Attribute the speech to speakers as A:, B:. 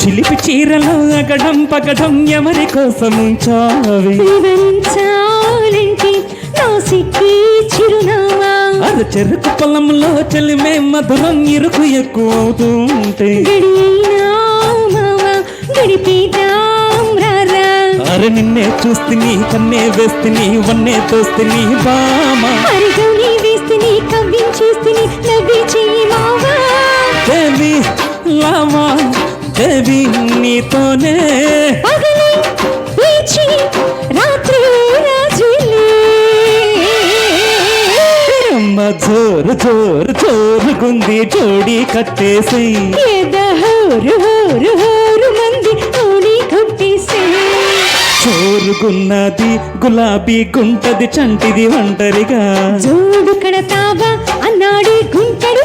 A: చిలిపి చీరలో అగడం పగడం ఎవరి కోసం
B: చిరునామా.
A: అది చెరుకు పొలంలో చలిమే మధురం ఇరుకు ఎక్కువ అవుతుంటే అరే నిన్నే చూస్తిని కన్నే వేస్తిని వన్నే తోస్తిని బామా.
B: వేస్తిని కవ్వించేస్తిని నవ్వి చెయ్యి మావా
A: దేవి లామా దేవి నీతోనే జోరు జోరు జోరుగుంది జోడి కట్టేసి
B: హోరు హోరు హోరు మంది ఓడి కొట్టేసే
A: జోరుగున్నది గులాబీ గుంటది చంటిది ఒంటరిగా
B: జోడు కడతావా అన్నాడే గుంటడు